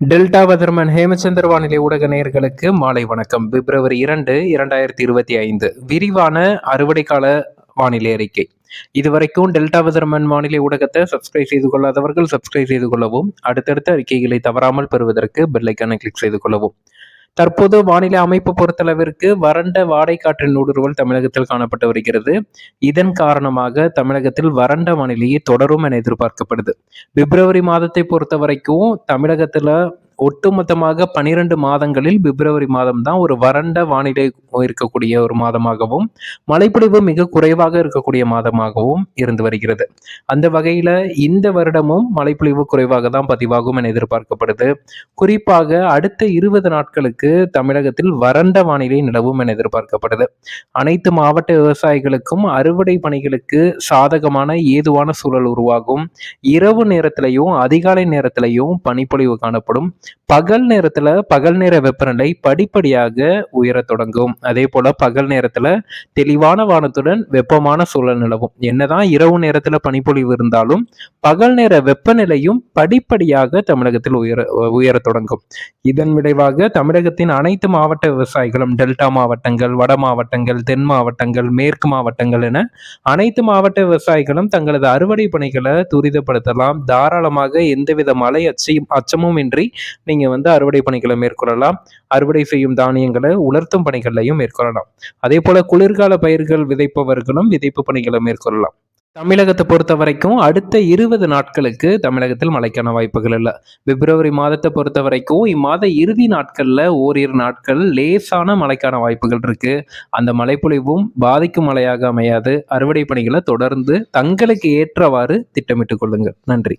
Delta weatherman Hemachandar வானிலை ஊடக நேயர்களுக்கு மாலை வணக்கம். பிப்ரவரி இரண்டு இரண்டாயிரத்தி இருபத்தி ஐந்து. விரிவான அறுவடை கால வானிலை அறிக்கை. இதுவரைக்கும் டெல்டா வதர்மன் வானிலை ஊடகத்தை சப்ஸ்கிரைப் செய்து கொள்ளாதவர்கள் சப்ஸ்கிரைப் செய்து கொள்ளவும் அடுத்தடுத்த அறிக்கைகளை தவறாமல் பெறுவதற்கு பெல்லைக்கான கிளிக் செய்து கொள்ளவும். தற்போது வானிலை அமைப்பு பொறுத்தளவிற்கு வறண்ட வாடைக்காற்றின் ஊடுருவல் தமிழகத்தில் காணப்பட்டு வருகிறது. இதன் காரணமாக தமிழகத்தில் வறண்ட வானிலையே தொடரும் என எதிர்பார்க்கப்படுது. பிப்ரவரி மாதத்தை பொறுத்த வரைக்கும் தமிழகத்துல ஒட்டுமொத்தமாக பனிரெண்டு மாதங்களில் பிப்ரவரி மாதம் தான் ஒரு வறண்ட வானிலை இருக்கக்கூடிய ஒரு மாதமாகவும் மழைப்பொழிவு மிக குறைவாக இருக்கக்கூடிய மாதமாகவும் இருந்து வருகிறது. அந்த வகையில இந்த வருடமும் மழைப்பொழிவு குறைவாக தான் பதிவாகும் என எதிர்பார்க்கப்படுது. குறிப்பாக அடுத்த இருபது நாட்களுக்கு தமிழகத்தில் வறண்ட வானிலை நிலவும் என எதிர்பார்க்கப்படுது. அனைத்து மாவட்ட விவசாயிகளுக்கும் அறுவடை பணிகளுக்கு சாதகமான ஏதுவான சூழல் உருவாகும். இரவு நேரத்திலையும் அதிகாலை நேரத்திலையும் பனிப்பொழிவு காணப்படும். பகல் நேரத்துல பகல் நேர வெப்பநிலை படிப்படியாக உயரத் தொடங்கும். அதே போல பகல் நேரத்துல தெளிவான வானத்துடன் வெப்பமான சூழல் நிலவும். என்னதான் இரவு நேரத்துல பனிப்பொழிவு இருந்தாலும் பகல் நேர வெப்பநிலையும் படிப்படியாக தமிழகத்தில் உயர உயரத் தொடங்கும். இதன் விளைவாக தமிழகத்தின் அனைத்து மாவட்ட விவசாயிகளும் டெல்டா மாவட்டங்கள் வட மாவட்டங்கள் தென் மாவட்டங்கள் மேற்கு மாவட்டங்கள் என அனைத்து மாவட்ட விவசாயிகளும் தங்களது அறுவடை பணிகளை துரிதப்படுத்தலாம். தாராளமாக எந்தவித மழை அச்சையும் அச்சமும் இன்றி நீங்கள் வந்து அறுவடை பணிகளை மேற்கொள்ளலாம். அறுவடை செய்யும் தானியங்களை உலர்த்தும் பணிகளையும் மேற்கொள்ளலாம். அதே போல குளிர்கால பயிர்கள் விதைப்பவர்களும் விதைப்பு பணிகளை மேற்கொள்ளலாம். தமிழகத்தை பொறுத்த வரைக்கும் அடுத்த இருபது நாட்களுக்கு தமிழகத்தில் மழைக்கான வாய்ப்புகள் இல்லை. பிப்ரவரி மாதத்தை பொறுத்த வரைக்கும் இம்மாத இறுதி நாட்களில் ஓரிரு நாட்கள் லேசான மழைக்கான வாய்ப்புகள் இருக்கு. அந்த மழைப்பொழிவும் பாதிக்கும் மழையாக அமையாது. அறுவடை பணிகளை தொடர்ந்து தங்களுக்கு ஏற்றவாறு திட்டமிட்டுக் கொள்ளுங்கள். நன்றி.